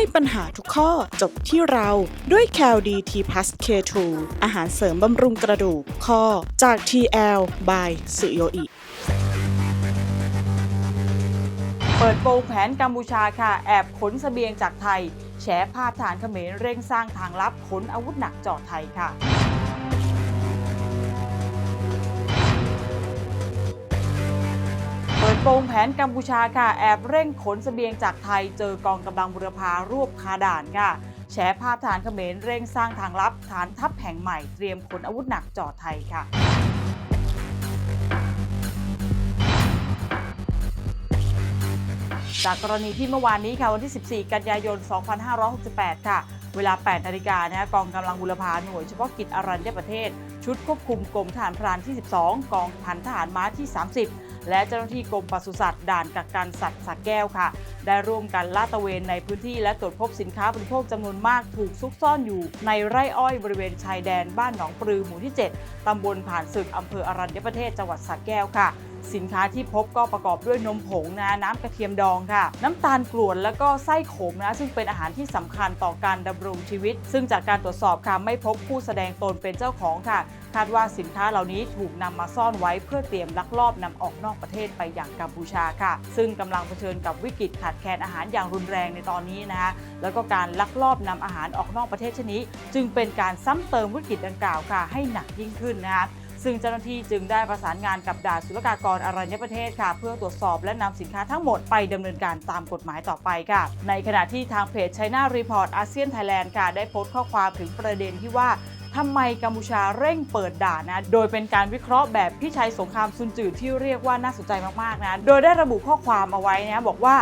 ให้ปัญหาทุกข้อจบที่เราด้วย c a l d t plus K2 อาหารเสริมบำรุงกระดูกข้อจาก TL by สุโยอิเปิดโปงแผนกัมพูชาค่ะ แอบขนเสบียงจากไทย แฉภาพฐานเขมรเร่งสร้างทางลับขนอาวุธหนักจอดไทยค่ะ ปงแผนกัมพูชาค่ะ แอบเร่งขนเสบียงจากไทยเจอกองกำลังบุรพารวบคาด่านค่ะแฉภาพฐานเขมรเร่งสร้างทางลับฐานทัพแห่งใหม่เตรียมขนอาวุธหนักจอดไทยค่ะจากกรณีที่เมื่อวานนี้ค่ะวันที่ 14 กันยายน 2568 ค่ะ เวลา 8 นาฬิกานะกองกำลังบุรพาหน่วยเฉพาะกิจอรัญญประเทศ ชุดควบคุมกรมทหารพรานที่ 12 กองพันทหารม้าที่ 30 และเจ้าหน้าที่กรมปศุสัตว์ด่านกักกันสัตว์สักแก้วค่ะ ได้ร่วมกันลาดตระเวนในพื้นที่และตรวจพบสินค้าบริโภคจำนวนมากถูกซุกซ่อนอยู่ ในไร่อ้อยบริเวณชายแดนบ้านหนองปลือหมู่ที่ 7 ตำบลผ่านศึกอำเภออรัญญประเทศจังหวัดสระแก้วค่ะ สินค้าที่พบก็ประกอบด้วยนมผงนะน้ำกระเทียมดองค่ะ น้ำตาลกรวดแล้วก็ไส้ขมนะซึ่งเป็นอาหารที่สำคัญต่อการดำรงชีวิต ซึ่งจากการตรวจสอบค่ะไม่พบผู้แสดงตนเป็นเจ้าของค่ะ คาดว่าสินค้าเหล่านี้ถูกนำมาซ่อนไว้เพื่อเตรียมลักลอบนำออกนอกประเทศไปอย่างกัมพูชาค่ะ ซึ่งกำลังเผชิญกับวิกฤตขาดแคลนอาหารอย่างรุนแรงในตอนนี้นะคะแล้วก็การลักลอบนำอาหารออกนอกประเทศชนนี้จึงเป็นการซ้ำเติมวิกฤตดังกล่าวค่ะ ให้หนักยิ่งขึ้นนะคะ ซึ่งเจ้าหน้าที่จึงได้ประสานงานกับด่านศุลกากรอรัญญประเทศค่ะ เพื่อตรวจสอบและนำสินค้าทั้งหมดไปดำเนินการตามกฎหมายต่อไปค่ะ ในขณะที่ทางเพจ China Report อาเซียนไทยแลนด์ค่ะได้โพสต์ข้อความถึงประเด็นที่ว่าทำไมกัมพูชาเร่งเปิดด่านนะ โดยเป็นการวิเคราะห์แบบพี่ชัยสงครามซุนจืดที่เรียกว่าน่าสนใจมากๆนะ โดยได้ระบุข้อความเอาไว้นะบอกว่า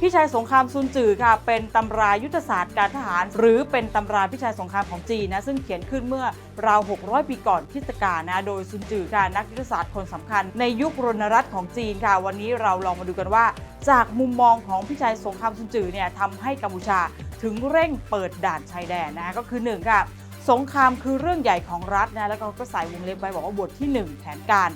พี่ชายสงครามซุนจือค่ะ เป็นตำรายุทธศาสตร์การทหาร หรือเป็นตำราพี่ชายสงครามของจีนนะซึ่งเขียนขึ้นเมื่อราว 600 ปีก่อนคริสตกาลนะโดยซุนจือค่ะนักยุทธศาสตร์คนสำคัญ ในยุครณรัตน์ของจีนค่ะ วันนี้เราลองมาดูกันว่า จากมุมมองของพี่ชายสงครามซุนจือเนี่ยทำให้กัมพูชาถึงเร่งเปิดด่านชายแดนนะก็คือหนึ่งค่ะ สงครามคือเรื่องใหญ่ของรัฐนะแล้วก็ก็ใส่วงเล็บไว้บอกว่าบทที่ 1 แผนการ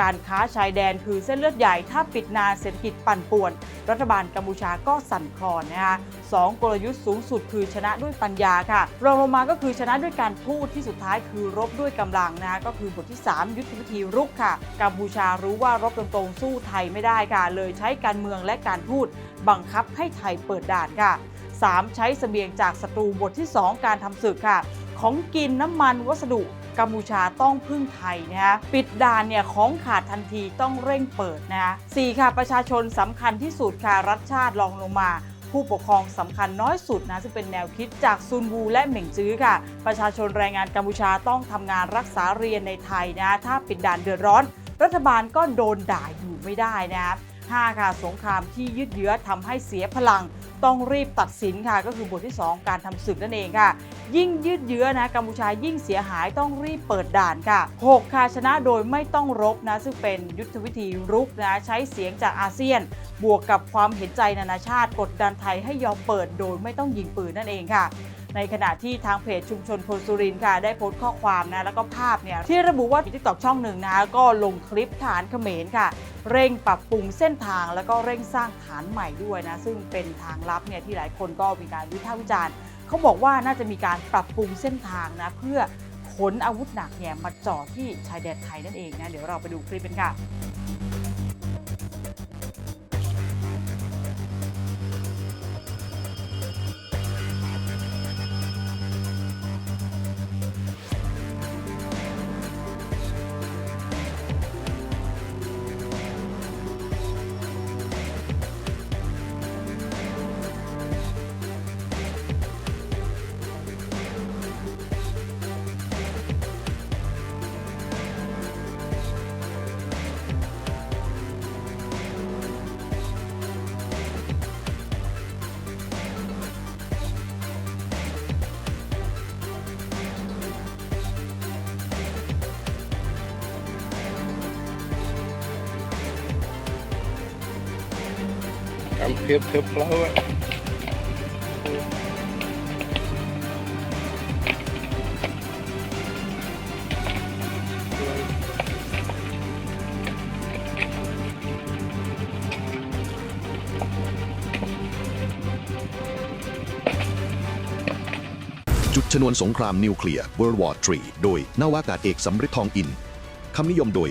การค้าชายแดนคือเส้นเลือดใหญ่ ถ้าปิดนานเศรษฐกิจปั่นป่วน รัฐบาลกัมพูชาก็สั่นคลอนนะคะสองกลยุทธ์สูงสุดคือชนะด้วยปัญญาค่ะ รองลงมาก็คือชนะด้วยการพูดที่สุดท้ายคือรบด้วยกำลังนะคะก็คือบทที่ 3 ยุทธวิธีรุกค่ะ กัมพูชารู้ว่ารบตรงๆสู้ไทยไม่ได้ค่ะ เลยใช้การเมืองและการพูด บังคับให้ไทยเปิดด่านค่ะ 3. ใช้เสบียงจากศัตรูบทที่ 2 การทำศึกค่ะ ของกินน้ำมันวัสดุกัมพูชาต้องพึ่งไทยนะฮะปิดด่านเนี่ยของขาดทันทีต้องเร่งเปิดนะฮะสี่ค่ะประชาชนสำคัญที่สุดค่ะรัฐชาติรองลงมาผู้ปกครองสำคัญน้อยสุดนะซึ่งเป็นแนวคิดจากซุนวูและเหม่งจื้อค่ะ ประชาชนแรงงานกัมพูชาต้องทำงานรักษาเรียนในไทยนะ ถ้าปิดด่านเดือดร้อน รัฐบาลก็โดนด่าอยู่ไม่ได้นะครับห้าค่ะสงครามที่ยืดเยื้อทำให้เสียพลัง ต้องรีบตัดสินค่ะ ก็คือบทที่ 2 การทำศึกนั่นเองค่ะ ยิ่งยืดเยื้อนะกัมพูชายิ่งเสียหายต้องรีบเปิดด่านค่ะ 6 ค่ะชนะโดยไม่ต้องรบนะซึ่งเป็นยุทธวิธีรุกนะใช้เสียงจากอาเซียน บวกกับความเห็นใจนานาชาติกดดันไทยให้ยอมเปิดโดยไม่ต้องยิงปืนนั่นเองค่ะ ในขณะที่ทางเพจชุมชนพลสุรินค่ะได้โพสต์ข้อความนะแล้วก็ภาพเนี่ยที่ระบุว่าทิกตอกช่องหนึ่งนะคะก็ลงคลิปฐานเขมรค่ะ เร่งปรับปรุงเส้นทางแล้วก็เร่งสร้างฐานใหม่ด้วยนะซึ่งเป็นทางลับเนี่ยที่หลายคนก็มีการวิพากษ์วิจารณ์เขาบอกว่าน่าจะมีการปรับปรุงเส้นทางนะเพื่อขนอาวุธหนักเนี่ยมาจอดที่ชายแดนไทยนั่นเองนะเดี๋ยวเราไปดูคลิปกันค่ะ Там клетка плавает. จุดชนวนสงครามนิวเคลียร์ World War III โดยนาวากาศเอกสำริดทองอิน คำนิยมโดย